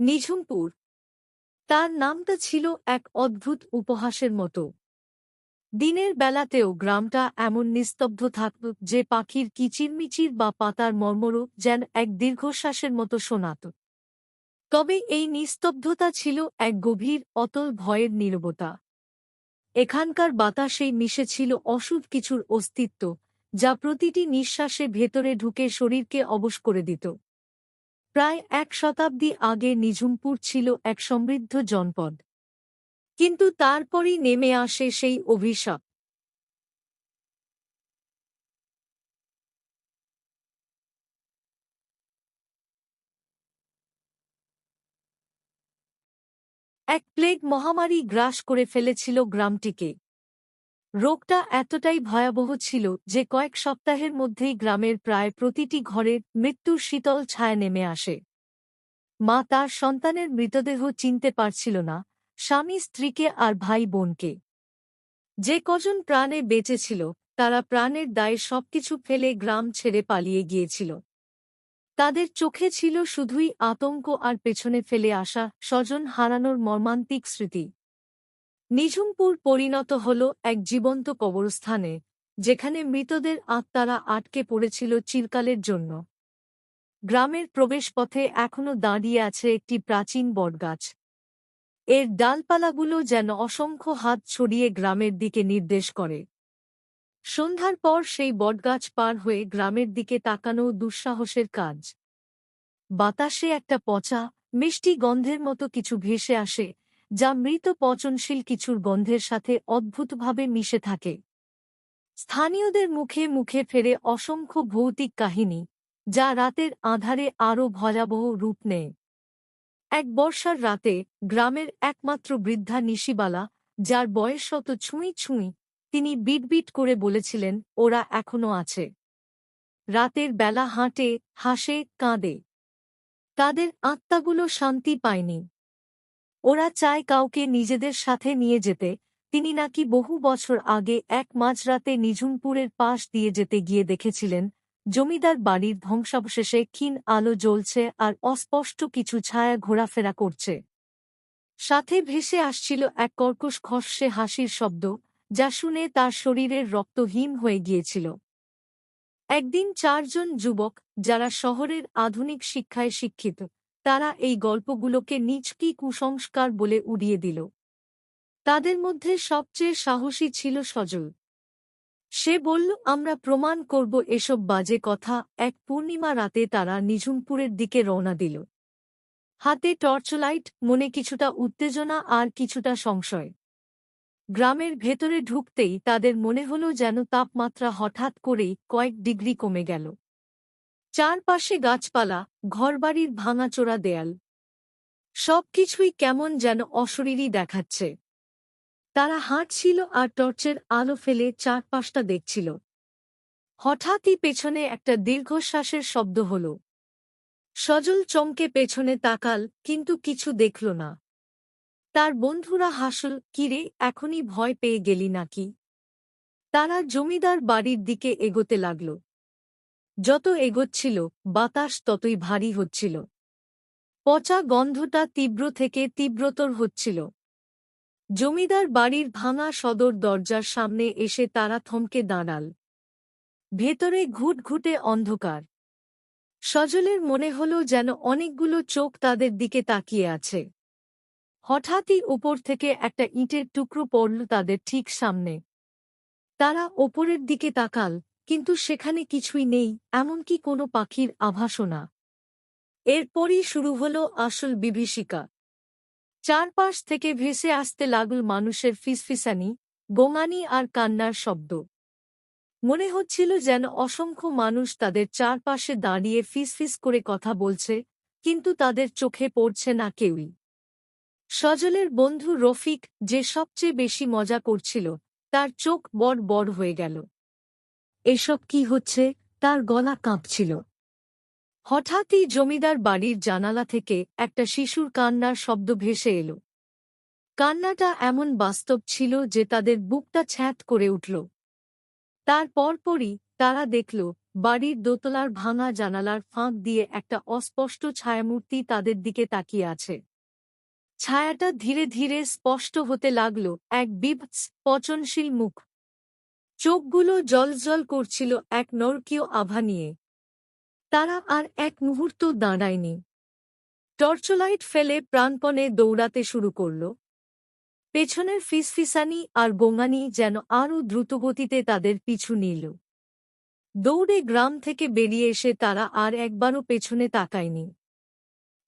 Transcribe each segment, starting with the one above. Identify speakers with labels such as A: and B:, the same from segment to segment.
A: নিঝুমপুর। তার নামটা ছিল এক অদ্ভুত উপহাসের মতো। দিনের বেলাতেও গ্রামটা এমন নিস্তব্ধ থাকত যে পাখির কিচিরমিচির বা পাতার মর্মরও যেন এক দীর্ঘশ্বাসের মতো শোনাত। তবে এই নিস্তব্ধতা ছিল এক গভীর, অতল ভয়ের নীরবতা। এখানকার বাতাসেই মিশেছিল অসুখ কিছুর অস্তিত্ব, যা প্রতিটি নিঃশ্বাসে ভেতরে ঢুকে শরীরকে অবশ করে দিত। প্রায় এক শতাব্দী আগে নিঝুমপুর ছিল এক সমৃদ্ধ জনপদ। কিন্তু তারপরই নেমে আসে সেই অভিশাপ। এক প্লেগ মহামারী গ্রাস করে ফেলেছিল গ্রামটিকে। রোগটা এতটাই ভয়াবহ ছিল যে কয়েক সপ্তাহের মধ্যেই গ্রামের প্রায় প্রতিটি ঘরে মৃত্যুর শীতল ছায়া নেমে আসে। মা তার সন্তানের মৃতদেহ চিনতে পারছিল না, স্বামী, স্ত্রীকে আর ভাই বোনকে। যে কজন প্রাণে বেঁচেছিল, তারা প্রাণের দায়ে সবকিছু ফেলে গ্রাম ছেড়ে পালিয়ে গিয়েছিল। তাদের চোখে ছিল শুধুই আতঙ্ক আর পেছনে ফেলে আসা স্বজন হারানোর মর্মান্তিক স্মৃতি। নিঝুমপুর পরিণত হল এক জীবন্ত কবরস্থানে, যেখানে মৃতদের আত্মারা আটকে পড়েছিল চিরকালের জন্য। গ্রামের প্রবেশপথে এখনও দাঁড়িয়ে আছে একটি প্রাচীন বটগাছ। এর ডালপালাগুলো যেন অসংখ্য হাত ছড়িয়ে গ্রামের দিকে নির্দেশ করে। সন্ধ্যার পর সেই বটগাছ পার হয়ে গ্রামের দিকে তাকানো দুঃসাহসের কাজ। বাতাসে একটা পচা, মিষ্টি গন্ধের মতো কিছু ভেসে আসে যা মৃত পচনশীল কিছুর গন্ধের সাথে অদ্ভুতভাবে মিশে থাকে। স্থানীয়দের মুখে মুখে ফেরে অসংখ্য ভৌতিক কাহিনী, যা রাতের আধারে আরও ভয়াবহ রূপ নেয়। এক বর্ষার রাতে গ্রামের একমাত্র বৃদ্ধা নিশিবালা, যার বয়স শত ছুঁই ছুঁই, তিনি বিটবিট করে বলেছিলেন, ওরা এখনও আছে। রাতের বেলা হাঁটে, হাসে, কাঁদে। তাদের আত্মাগুলো শান্তি পায়নি। ওরা চায় কাউকে নিজেদের সাথে নিয়ে যেতে, তিনি নাকি বহু বছর আগে এক মাঝরাতে নিঝুমপুরের পাশ দিয়ে যেতে গিয়ে দেখেছিলেন, জমিদার বাড়ির ধ্বংসাবশেষে ক্ষীণ আলো জ্বলছে আর অস্পষ্ট কিছু ছায়া ঘোরাফেরা করছে। সাথে ভেসে আসছিল এক কর্কশ খসে হাসির শব্দ, যা শুনে তার শরীরের রক্ত হিম হয়ে গিয়েছিল। একদিন চারজন যুবক, যারা শহরের আধুনিক শিক্ষায় শিক্ষিত তারা এই গল্পগুলোকে নিচকি কুসংস্কার বলে উড়িয়ে দিল। তাদের মধ্যে সবচেয়ে সাহসী ছিল সজল। সে বলল, আমরা প্রমাণ করব এসব বাজে কথা। এক পূর্ণিমা রাতে তারা নিঝুমপুরের দিকে রওনা দিল। হাতে টর্চলাইট, মনে কিছুটা উত্তেজনা আর কিছুটা সংশয়। গ্রামের ভেতরে ঢুকতেই তাদের মনে হল যেন তাপমাত্রা হঠাৎ করেই কয়েক ডিগ্রি কমে গেল। চারপাশে গাছপালা, ঘরবাড়ির ভাঙাচোরা দেয়াল। সবকিছুই কেমন যেন অশরীরই দেখাচ্ছে। তারা হাঁটছিল আর টর্চের আলো ফেলে চারপাশটা দেখছিল। হঠাৎই পেছনে একটা দীর্ঘশ্বাসের শব্দ হল। সজল চমকে পেছনে তাকাল, কিন্তু কিছু দেখল না। তার বন্ধুরা হাসল কিরে এখনই ভয় পেয়ে গেলি নাকি? তারা জমিদার বাড়ির দিকে এগোতে লাগল। যত এগোচ্ছিল, বাতাস ততই ভারী হচ্ছিল। পচা গন্ধটা তীব্র থেকে তীব্রতর হচ্ছিল। জমিদার বাড়ির ভাঙা সদর দরজার সামনে এসে তারা থমকে দাঁড়াল। ভেতরে ঘুটঘুটে অন্ধকার। সজলের মনে হল যেন অনেকগুলো চোখ তাদের দিকে তাকিয়ে আছে। হঠাৎই উপর থেকে একটা ইঁটের টুকরো পড়ল তাদের ঠিক সামনে। তারা ওপরের দিকে তাকাল কিন্তু সেখানে কিছুই নেই, এমনকি কোনো পাখির আভাসও না। এরপরই শুরু হল আসল বিভীষিকা। চারপাশ থেকে ভেসে আসতে লাগল মানুষের ফিসফিসানি, গোঙানি আর কান্নার শব্দ। মনে হচ্ছিল যেন অসংখ্য মানুষ তাদের চারপাশে দাঁড়িয়ে ফিসফিস করে কথা বলছে, কিন্তু তাদের চোখে পড়ছে না কেউই। সজলের বন্ধু রফিক যে সবচেয়ে বেশি মজা করছিল, তার চোখ বড় বড় হয়ে গেল। এসব কি হচ্ছে? তার গলা কাঁপছিল। হঠাৎই জমিদার বাড়ির জানালা থেকে একটা শিশুর কান্নার শব্দ ভেসে এল। কান্নাটা এমন বাস্তব ছিল যে তাদের বুকটা ছ্যাঁত করে উঠল। তার পরপরই তারা দেখল, বাড়ির দোতলার ভাঙা জানালার ফাঁক দিয়ে একটা অস্পষ্ট ছায়ামূর্তি তাদের দিকে তাকিয়ে আছে। ছায়াটা ধীরে ধীরে স্পষ্ট হতে লাগল, এক বিভৎস পচনশীল মুখ। চোখগুলো জলজল করছিল এক নরকীয় আভা নিয়ে। তারা আর এক মুহূর্ত দাঁড়ায়নি। টর্চলাইট ফেলে প্রাণপণে দৌড়াতে শুরু করল। পেছনের ফিসফিসানি আর গোঙানি যেন আরও দ্রুতগতিতে তাদের পিছু নিল। দৌড়ে গ্রাম থেকে বেরিয়ে এসে তারা আর একবারও পেছনে তাকায়নি।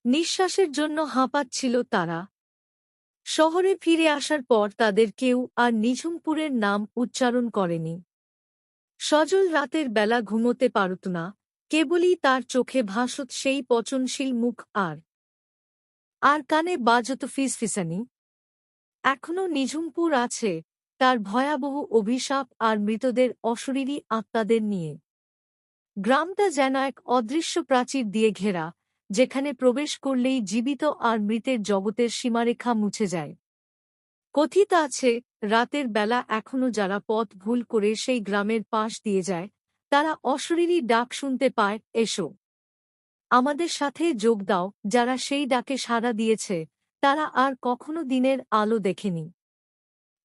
A: নিঃশ্বাসের জন্য হাঁপাচ্ছিল তারা। শহরে ফিরে আসার পর তাদের কেউ আর নিঝুমপুরের নাম উচ্চারণ করেনি। সজল রাতের বেলা ঘুমোতে পারত না, কেবলই তার চোখে ভাসত সেই পচনশীল মুখ আর। আর কানে বাজত ফিসফিসানি। এখনও নিঝুমপুর আছে তার ভয়াবহ অভিশাপ আর মৃতদের অশরীরী আত্মাদের নিয়ে। গ্রামটা যেন এক অদৃশ্য প্রাচীর দিয়ে ঘেরা যেখানে প্রবেশ করলেই জীবিত আর মৃতের জগতের সীমারেখা মুছে যায়। কথিত আছে, রাতের বেলা এখনও যারা পথ ভুল করে সেই গ্রামের পাশ দিয়ে যায়, তারা অশরীরী ডাক শুনতে পায়, এসো। আমাদের সাথে যোগ দাও, যারা সেই ডাকে সাড়া দিয়েছে, তারা আর কখনো দিনের আলো দেখেনি।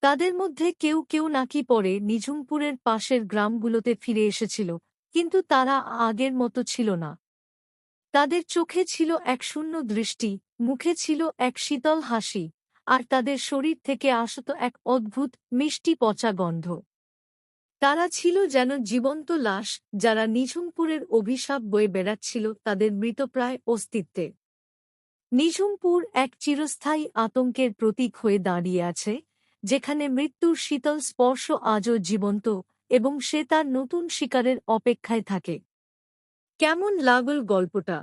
A: তাদের মধ্যে কেউ কেউ নাকি পরে নিঝুমপুরের পাশের গ্রামগুলোতে ফিরে এসেছিল, কিন্তু তারা আগের মতো ছিল না। তাদের চোখে ছিল এক শূন্য দৃষ্টি, মুখে ছিল এক শীতল হাসি, আর তাদের শরীর থেকে আসত এক অদ্ভুত, মিষ্টি পচা গন্ধ। তারা ছিল যেন জীবন্ত লাশ, যারা নিঝুমপুরের অভিশাপ বয়ে বেড়াচ্ছিল তাদের মৃতপ্রায় অস্তিত্বে। নিঝুমপুর এক চিরস্থায়ী আতঙ্কের প্রতীক হয়ে দাঁড়িয়ে আছে, যেখানে মৃত্যুর শীতল স্পর্শ আজও জীবন্ত, এবং সে তার নতুন শিকারের অপেক্ষায় থাকে। কেমন লাগল গল্পটা?